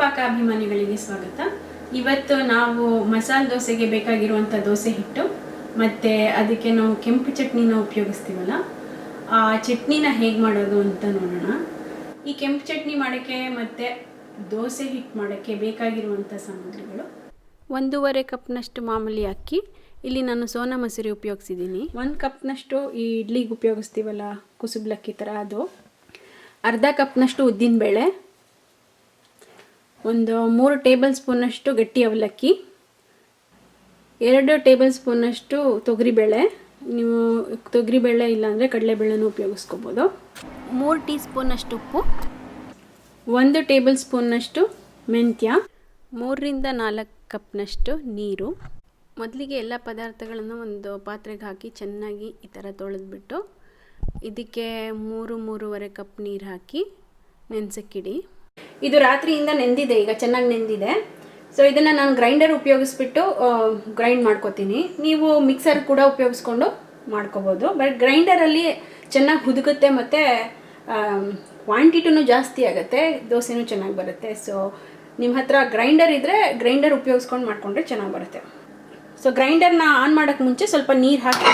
ಪಾಕ ಅಭಿಮಾನಿಗಳಿಗೆ ಸ್ವಾಗತ. ಇವತ್ತು ನಾವು ಮಸಾಲೆ ದೋಸೆಗೆ ಬೇಕಾಗಿರುವಂಥ ದೋಸೆ ಹಿಟ್ಟು, ಮತ್ತು ಅದಕ್ಕೆ ನಾವು ಕೆಂಪು ಚಟ್ನಿನ ಉಪಯೋಗಿಸ್ತೀವಲ್ಲ, ಆ ಚಟ್ನಿನ ಹೇಗೆ ಮಾಡೋದು ಅಂತ ನೋಡೋಣ. ಈ ಕೆಂಪು ಚಟ್ನಿ ಮಾಡೋಕ್ಕೆ ಮತ್ತು ದೋಸೆ ಹಿಟ್ಟು ಮಾಡೋಕ್ಕೆ ಬೇಕಾಗಿರುವಂಥ ಸಾಮಗ್ರಿಗಳು. ಒಂದೂವರೆ ಕಪ್ನಷ್ಟು ಮಾಮೂಲಿ ಅಕ್ಕಿ. ಇಲ್ಲಿ ನಾನು ಸೋನಾ ಮಸೂರಿ ಉಪಯೋಗಿಸಿದ್ದೀನಿ. ಒಂದು ಕಪ್ನಷ್ಟು ಈ ಇಡ್ಲಿಗೆ ಉಪಯೋಗಿಸ್ತೀವಲ್ಲ ಕುಸುಬ್ಲಕ್ಕಿ ಥರ ಅದು. ಅರ್ಧ ಕಪ್ನಷ್ಟು ಉದ್ದಿನಬೇಳೆ. ಒಂದು ಮೂರು ಟೇಬಲ್ ಸ್ಪೂನಷ್ಟು ಗಟ್ಟಿ ಅವಲಕ್ಕಿ ಎರಡು ಟೇಬಲ್ ಸ್ಪೂನಷ್ಟು ತೊಗರಿಬೇಳೆ. ನೀವು ತೊಗರಿಬೇಳೆ ಇಲ್ಲಾಂದರೆ ಕಡಲೆಬೇಳೆನೂ ಉಪಯೋಗಿಸ್ಕೋಬೋದು. ಮೂರು ಟೀ ಸ್ಪೂನಷ್ಟು ಉಪ್ಪು. ಒಂದು ಟೇಬಲ್ ಸ್ಪೂನ್ನಷ್ಟು ಮೆಂತ್ಯ. ಮೂರರಿಂದ ನಾಲ್ಕು ಕಪ್ನಷ್ಟು ನೀರು. ಮೊದಲಿಗೆ ಎಲ್ಲ ಪದಾರ್ಥಗಳನ್ನು ಒಂದು ಪಾತ್ರೆಗೆ ಹಾಕಿ ಚೆನ್ನಾಗಿ ಈ ಥರ ತೊಳೆದ್ಬಿಟ್ಟು ಇದಕ್ಕೆ ಮೂರು ಮೂರುವರೆ ಕಪ್ ನೀರು ಹಾಕಿ ನೆನೆಸಕ್ಕಿಡಿ. ಇದು ರಾತ್ರಿಯಿಂದ ನೆಂದಿದೆ, ಈಗ ಚೆನ್ನಾಗಿ ನೆಂದಿದೆ. ಸೊ ಇದನ್ನು ನಾನು ಗ್ರೈಂಡರ್ ಉಪಯೋಗಿಸ್ಬಿಟ್ಟು ಗ್ರೈಂಡ್ ಮಾಡ್ಕೋತೀನಿ. ನೀವು ಮಿಕ್ಸರ್ ಕೂಡ ಉಪಯೋಗಿಸ್ಕೊಂಡು ಮಾಡ್ಕೋಬೋದು. ಬಟ್ ಗ್ರೈಂಡರಲ್ಲಿ ಚೆನ್ನಾಗಿ ಹುದುಗುತ್ತೆ ಮತ್ತು ಕ್ವಾಂಟಿಟಿನೂ ಜಾಸ್ತಿ ಆಗುತ್ತೆ, ದೋಸೆನೂ ಚೆನ್ನಾಗಿ ಬರುತ್ತೆ. ಸೊ ನಿಮ್ಮ ಹತ್ರ ಗ್ರೈಂಡರ್ ಇದ್ದರೆ ಗ್ರೈಂಡರ್ ಉಪಯೋಗಿಸ್ಕೊಂಡು ಮಾಡಿಕೊಂಡ್ರೆ ಚೆನ್ನಾಗಿ ಬರುತ್ತೆ. ಸೊ ಗ್ರೈಂಡರ್ನ ಆನ್ ಮಾಡೋಕ್ಕೆ ಮುಂಚೆ ಸ್ವಲ್ಪ ನೀರು ಹಾಕಿ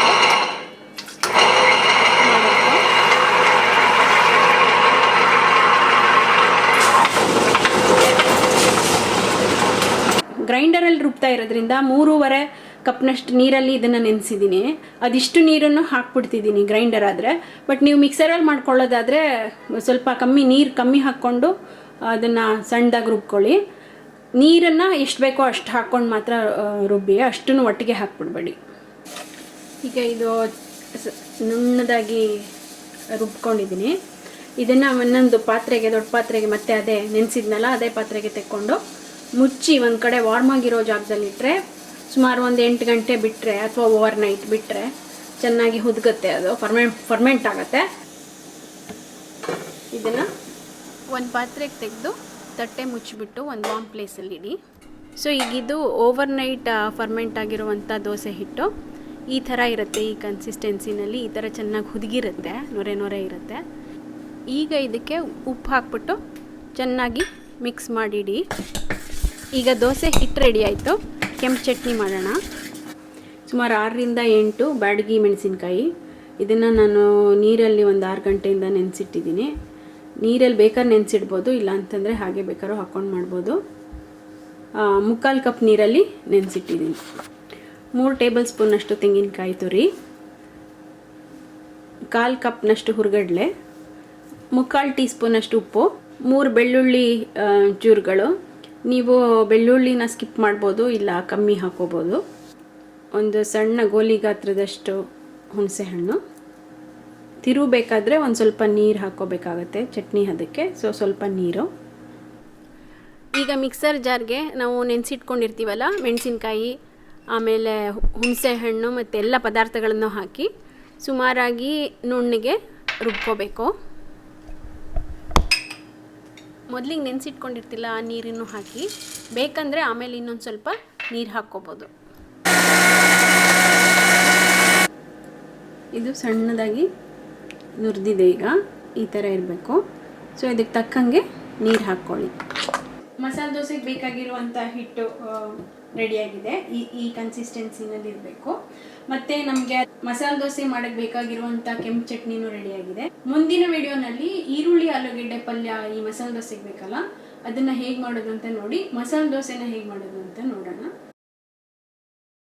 ಗ್ರೈಂಡರಲ್ಲಿ ರುಬ್ತಾ ಇರೋದ್ರಿಂದ ಮೂರುವರೆ ಕಪ್ನಷ್ಟು ನೀರಲ್ಲಿ ಇದನ್ನು ನೆನೆಸಿದ್ದೀನಿ ಅದಿಷ್ಟು ನೀರನ್ನು ಹಾಕ್ಬಿಡ್ತಿದ್ದೀನಿ ಗ್ರೈಂಡರ್ ಆದರೆ. ಬಟ್ ನೀವು ಮಿಕ್ಸರಲ್ಲಿ ಮಾಡ್ಕೊಳ್ಳೋದಾದರೆ ಸ್ವಲ್ಪ ಕಮ್ಮಿ ನೀರು ಕಮ್ಮಿ ಹಾಕ್ಕೊಂಡು ಅದನ್ನು ಸಣ್ಣದಾಗಿ ರುಬ್ಕೊಳ್ಳಿ. ನೀರನ್ನು ಎಷ್ಟು ಬೇಕೋ ಅಷ್ಟು ಹಾಕ್ಕೊಂಡು ಮಾತ್ರ ರುಬ್ಬಿ. ಅಷ್ಟನ್ನು ಒಟ್ಟಿಗೆ ಹಾಕ್ಬಿಡ್ಬೇಡಿ. ಈಗ ಇದು ನುಣ್ಣದಾಗಿ ರುಬ್ಕೊಂಡಿದ್ದೀನಿ ಇದನ್ನು ಒಂದೊಂದು ಪಾತ್ರೆಗೆ, ದೊಡ್ಡ ಪಾತ್ರೆಗೆ ಮತ್ತೆ ಅದೇ ನೆನೆಸಿದ್ನಲ್ಲ, ಅದೇ ಪಾತ್ರೆಗೆ ತೆಕ್ಕೊಂಡು ಮುಚ್ಚಿ ಒಂದು ಕಡೆ ವಾರ್ಮ್ ಆಗಿರೋ ಜಾಗದಲ್ಲಿ ಇಟ್ಟರೆ ಸುಮಾರು ಒಂದು ಎಂಟು ಗಂಟೆ ಬಿಟ್ಟರೆ ಅಥವಾ ಓವರ್ ನೈಟ್ ಬಿಟ್ಟರೆ ಚೆನ್ನಾಗಿ ಹುದುಗುತ್ತೆ ಅದು ಫರ್ಮೆಂಟ್ ಫರ್ಮೆಂಟ್ ಆಗುತ್ತೆ. ಇದನ್ನು ಒಂದು ಪಾತ್ರೆಗೆ ತೆಗೆದು ತಟ್ಟೆ ಮುಚ್ಚಿಬಿಟ್ಟು ಒಂದು ವಾಮ್ ಪ್ಲೇಸಲ್ಲಿ ಇಡಿ. ಸೊ ಈಗ ಇದು ಓವರ್ ನೈಟ್ ಫರ್ಮೆಂಟ್ ಆಗಿರುವಂಥ ದೋಸೆ ಹಿಟ್ಟು. ಈ ಥರ ಇರುತ್ತೆ ಈ ಕನ್ಸಿಸ್ಟೆನ್ಸಿನಲ್ಲಿ ಈ ಥರ ಚೆನ್ನಾಗಿ ಹುದುಗಿರುತ್ತೆ, ನೊರೆ ನೊರೆ ಇರುತ್ತೆ. ಈಗ ಇದಕ್ಕೆ ಉಪ್ಪು ಹಾಕ್ಬಿಟ್ಟು ಚೆನ್ನಾಗಿ ಮಿಕ್ಸ್ ಮಾಡಿಡಿ. ಈಗ ದೋಸೆ ಹಿಟ್ಟು ರೆಡಿ ಆಯಿತು. ಕೆಂಪು ಚಟ್ನಿ ಮಾಡೋಣ. ಸುಮಾರು ಆರರಿಂದ ಎಂಟು ಬ್ಯಾಡಗಿ ಮೆಣಸಿನ್ಕಾಯಿ. ಇದನ್ನು ನಾನು ನೀರಲ್ಲಿ ಒಂದು ಆರು ಗಂಟೆಯಿಂದ ನೆನೆಸಿಟ್ಟಿದ್ದೀನಿ. ನೀರಲ್ಲಿ ಬೇಕಾದ್ರೆ ನೆನೆಸಿಡ್ಬೋದು ಇಲ್ಲ ಅಂತಂದರೆ ಹಾಗೆ ಬೇಕಾದ್ರೂ ಹಾಕ್ಕೊಂಡು ಮಾಡ್ಬೋದು. ಮುಕ್ಕಾಲು ಕಪ್ ನೀರಲ್ಲಿ ನೆನೆಸಿಟ್ಟಿದ್ದೀನಿ. ಮೂರು ಟೇಬಲ್ ಸ್ಪೂನಷ್ಟು ತೆಂಗಿನಕಾಯಿ ತುರಿ. ಕಾಲು ಕಪ್ನಷ್ಟು ಹುರ್ಗಡ್ಲೆ. ಮುಕ್ಕಾಲು ಟೀ ಸ್ಪೂನಷ್ಟು ಉಪ್ಪು. ಮೂರು ಬೆಳ್ಳುಳ್ಳಿ ಚೂರುಗಳು ನೀವು ಬೆಳ್ಳುಳ್ಳಿನ ಸ್ಕಿಪ್ ಮಾಡ್ಬೋದು, ಇಲ್ಲ ಕಮ್ಮಿ ಹಾಕೋಬೋದು. ಒಂದು ಸಣ್ಣ ಗೋಲಿ ಗಾತ್ರದಷ್ಟು ಹುಣಸೆಹಣ್ಣು ತಿರುಬೇಕಾದ್ರೆ ಒಂದು ಸ್ವಲ್ಪ ನೀರು ಹಾಕೋಬೇಕಾಗತ್ತೆ, ಚಟ್ನಿ ಅದಕ್ಕೆ, ಸೊ ಸ್ವಲ್ಪ ನೀರು. ಈಗ ಮಿಕ್ಸರ್ ಜಾರ್ಗೆ ನಾವು ನೆನೆಸಿಟ್ಕೊಂಡಿರ್ತೀವಲ್ಲ, ಮೆಣಸಿನ್ಕಾಯಿ, ಆಮೇಲೆ ಹುಣಸೆ ಹಣ್ಣು ಮತ್ತು ಎಲ್ಲ ಪದಾರ್ಥಗಳನ್ನು ಹಾಕಿ ಸುಮಾರಾಗಿ ನುಣ್ಣಗೆ ರುಬ್ಕೋಬೇಕು. ಮೊದಲಿಗೆ ನೆನೆಸಿಟ್ಕೊಂಡಿರ್ತಿಲ್ಲ ಆ ನೀರನ್ನು ಹಾಕಿ. ಬೇಕಂದರೆ ಆಮೇಲೆ ಇನ್ನೊಂದು ಸ್ವಲ್ಪ ನೀರು ಹಾಕ್ಕೋಬೋದು. ಇದು ಸಣ್ಣದಾಗಿ ನುರಿದಿದೆ ಈಗ. ಈ ಥರ ಇರಬೇಕು. ಸೊ ಇದಕ್ಕೆ ತಕ್ಕಂಗೆ ನೀರು ಹಾಕ್ಕೊಳ್ಳಿ. ಮಸಾಲೆ ದೋಸೆಗೆ ಬೇಕಾಗಿರುವಂಥ ಹಿಟ್ಟು ರೆಡಿಯಾಗಿದೆ. ಈ ಈ ಕನ್ಸಿಸ್ಟೆನ್ಸಿನಲ್ಲಿ ಇರಬೇಕು. ಮತ್ತು ನಮಗೆ ಮಸಾಲೆ ದೋಸೆ ಮಾಡೋಕ್ಕೆ ಬೇಕಾಗಿರುವಂಥ ಕೆಂಪು ಚಟ್ನಿನೂ ರೆಡಿಯಾಗಿದೆ. ಮುಂದಿನ ವಿಡಿಯೋನಲ್ಲಿ ಈರುಳ್ಳಿ, ಆಲೂಗೆಡ್ಡೆ ಪಲ್ಯ ಈ ಮಸಾಲೆ ದೋಸೆಗೆ ಬೇಕಲ್ಲ? ಅದನ್ನು ಹೇಗೆ ಮಾಡೋದು ಅಂತ ನೋಡಿ. ಮಸಾಲೆ ದೋಸೆನ ಹೇಗೆ ಮಾಡೋದು ಅಂತ ನೋಡೋಣ.